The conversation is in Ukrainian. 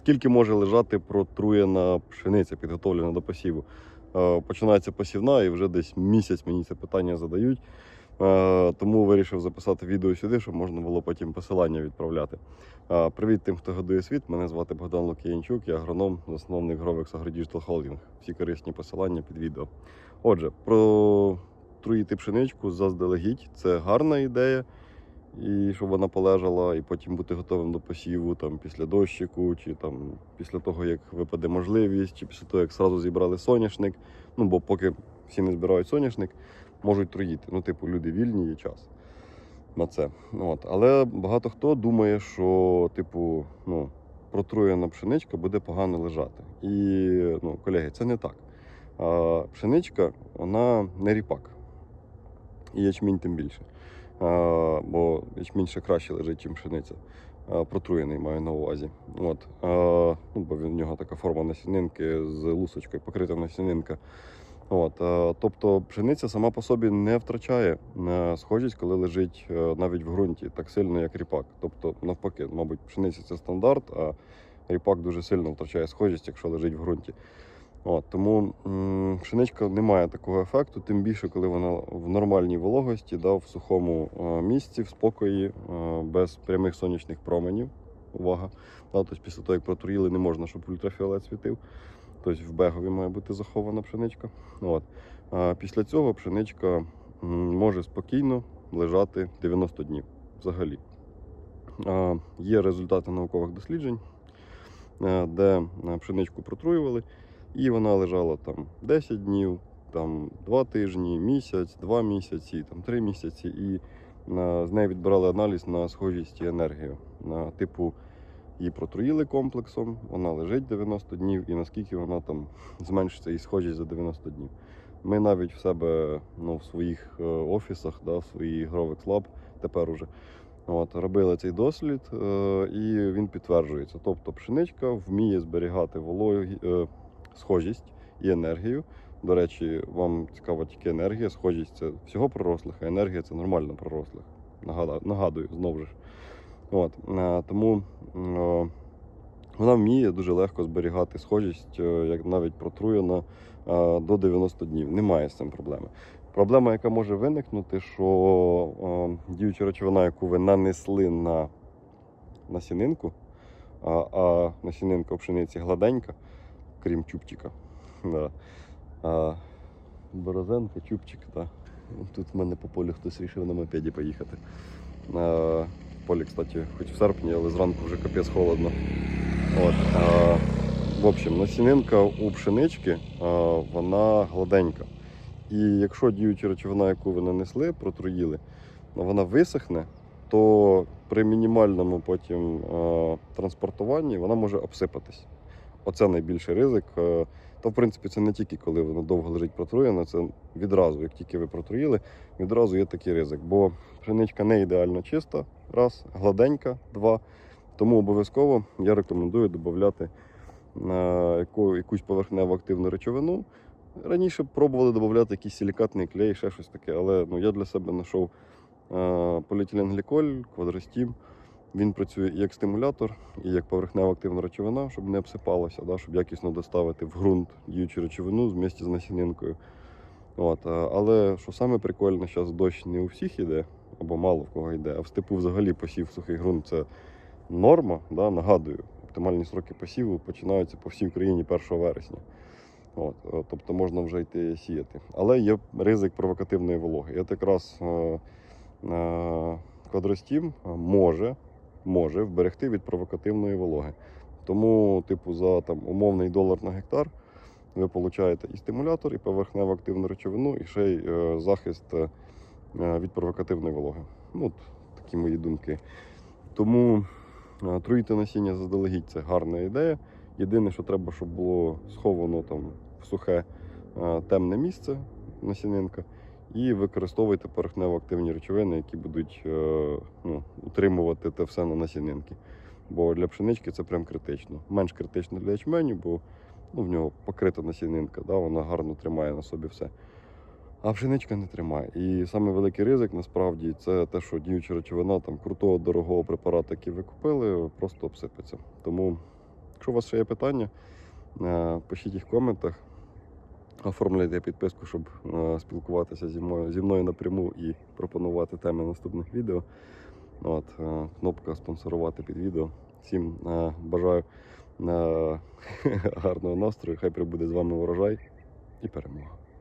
скільки може лежати протруєна пшениця, підготовлена до посіву? Е, Починається посівна, і вже десь місяць мені це питання задають. Е, Тому вирішив записати відео сюди, щоб можна було потім посилання відправляти. Е, Привіт тим, хто годує світ. Мене звати Богдан Лук'янчук, я агроном, засновник Grovex AgroDigital Holding. Всі корисні посилання під відео. Отже, про труїти пшеничку заздалегідь це гарна ідея. І щоб вона полежала, і потім бути готовим до посіву там, після дощику, чи там, після того, як випаде можливість, чи після того, як зразу зібрали соняшник. Ну, бо поки всі не збирають соняшник, можуть труїти. Ну, типу, люди вільні, є час на це. От. Але багато хто думає, що, типу, ну, протруєна пшеничка буде погано лежати. І, ну, колеги, це не так. А, пшеничка, вона не ріпак. І ячмінь тим більше. Бо ячмінь ще краще лежить, ніж пшениця. Протруєний маю на увазі. От. Ну, бо в нього така форма насінинки з лусочкою, покрита насінинка. От, тобто пшениця сама по собі не втрачає схожість, коли лежить е, навіть в ґрунті, так сильно, як ріпак. Тобто, навпаки, мабуть, пшениця це стандарт, а ріпак дуже сильно втрачає схожість, якщо лежить в ґрунті. От, тому м, пшеничка не має такого ефекту, тим більше, коли вона в нормальній вологості, да, в сухому е, місці, в спокої, е, без прямих сонячних променів. Увага. Да, тобто після того, як протруїли, не можна, щоб ультрафіолет світив. Тобто в бегові має бути захована пшеничка. От. А після цього пшеничка може спокійно лежати 90 днів взагалі. А, Є результати наукових досліджень, е, де е, пшеничку протруювали. І вона лежала там 10 днів, там 2 тижні, місяць, 2 місяці, там 3 місяці. І на, з неї відбирали аналіз на схожість і енергію. На типу її протруїли комплексом, вона лежить 90 днів, і наскільки вона там зменшиться і схожість за 90 днів. Ми навіть в себе ну, в своїх е, офісах, да, в своїй Grovex Lab тепер уже. От, робили цей дослід, е, і він підтверджується. Тобто пшеничка вміє зберігати вологі, е, схожість і енергію. До речі, вам цікава тільки енергія. Схожість це всього пророслих, а енергія це нормально пророслих. Нагадаю, нагадую знову ж. От, е, тому е, вона вміє дуже легко зберігати схожість, е, як навіть протруєна до 90 днів. Немає з цим проблеми. Проблема, яка може виникнути, що е, діюча речовина, яку ви нанесли на насінинку, а, а насінинка у пшениці гладенька, крім чубчика. Да. А, борозенка, чубчик, так. Тут в мене по полю хтось вирішив на мопеді поїхати. А, полі, кстати, хоч в серпні, але зранку вже капець холодно. От, а, в общем, насінинка у пшенички а, вона гладенька. І якщо діюча речовина, яку ви нанесли, протруїли, вона висохне, то при мінімальному потім е, транспортуванні вона може обсипатись. Оце найбільший ризик. Е, Та, в принципі, це не тільки коли воно довго лежить протруєно, це відразу, як тільки ви протруїли, відразу є такий ризик. Бо пшеничка не ідеально чиста, раз, гладенька, два. Тому обов'язково я рекомендую додати е, якусь поверхневу активну речовину. Раніше пробували додати якийсь силікатний клей, ще щось таке, але ну, я для себе знайшов е, поліетиленгліколь, квадростім. Він працює і як стимулятор, і як поверхнева активна речовина, щоб не обсипалося, да, щоб якісно доставити в ґрунт діючу речовину з місті з насінинкою. От, е, але що саме прикольне, зараз дощ не у всіх іде, або мало в кого йде, а в степу взагалі посів сухий ґрунт це норма. Да, нагадую, оптимальні сроки посіву починаються по всій Україні 1 вересня. От, е, тобто можна вже йти сіяти. Але є ризик провокативної вологи. От якраз е, е, квадростім може, може вберегти від провокативної вологи. Тому, типу, за там, умовний долар на гектар ви получаєте і стимулятор, і поверхневу активну речовину, і ще й е, захист е, від провокативної вологи. Ну, от такі мої думки. Тому е, труїти насіння заздалегідь це гарна ідея. Єдине, що треба, щоб було сховано там в сухе е, темне місце насінинка, і використовуйте поверхнево активні речовини, які будуть е, ну, утримувати те все на насінинки. Бо для пшенички це прям критично. Менш критично для ячменю, бо ну, в нього покрита насінинка, да, вона гарно тримає на собі все. А пшеничка не тримає. І саме великий ризик насправді це те, що діюча речовина там крутого дорогого препарату, який ви купили, просто обсипеться. Тому Якщо у вас ще є питання, е, пишіть їх в коментах. Оформляйте підписку, щоб е, спілкуватися зі мною, зі мною напряму і пропонувати теми наступних відео. От, е, кнопка спонсорувати під відео. Всім е, бажаю е, гарного настрою. Хай прибуде з вами урожай і перемога.